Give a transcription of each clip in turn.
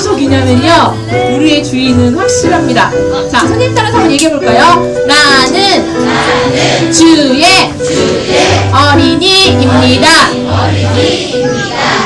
소속이냐면요. 우리의 주인은 확실합니다. 자, 선생님 따라서 한번 얘기해 볼까요? 나는 주의 어린이입니다. 나는야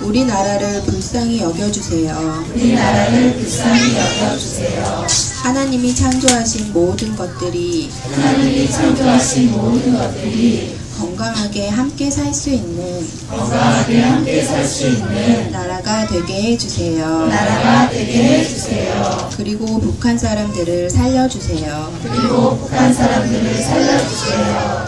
우리나라를 불쌍히 여겨주세요. 하나님이 창조하신 모든 것들이 건강하게 함께 살 수 있는 나라가 되게 해주세요. 그리고 북한 사람들을 살려주세요.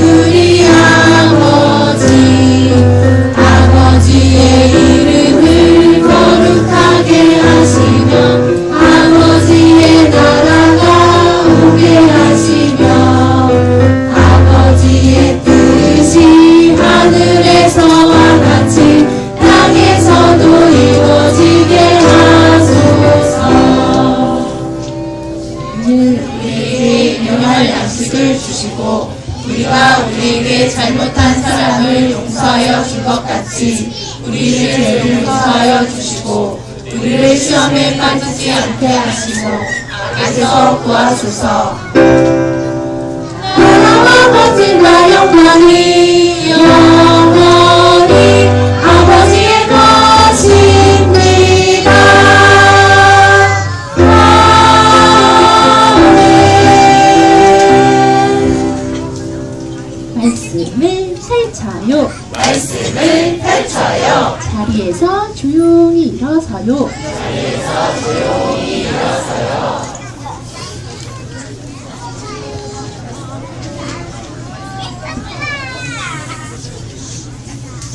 양식을 주시고 우리가 우리에게 잘못한 사람을 용서하여 준 것 같이 우리를 죄를 용서하여 주시고 우리를 시험에 빠지지 않게 하시고 악에서 구하소서. 나라와 거짓과 영광이 영 일어서요.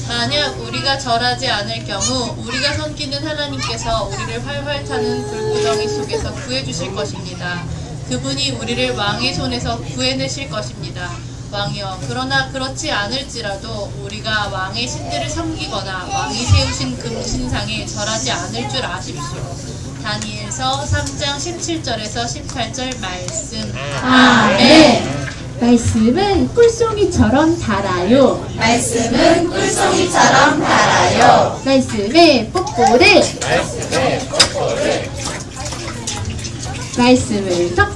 만약 우리가 절하지 않을 경우 우리가 섬기는 하나님께서 우리를 활활 타는 불구덩이 속에서 구해주실 것입니다. 그분이 우리를 왕의 손에서 구해내실 것입니다. 왕이여 그러나 그렇지 않을지라도 우리가 왕의 신들을 섬기거나 왕이 세우신 금신상에 절하지 않을 줄 아십시오. 다니엘서 3장 17절에서 18절 말씀. 아멘. 말씀은 꿀송이처럼 달아요. 말씀은 꿀송이처럼 달아요. 말씀의 뽀뽀를. 말씀을 가방에 쏙 가방을 메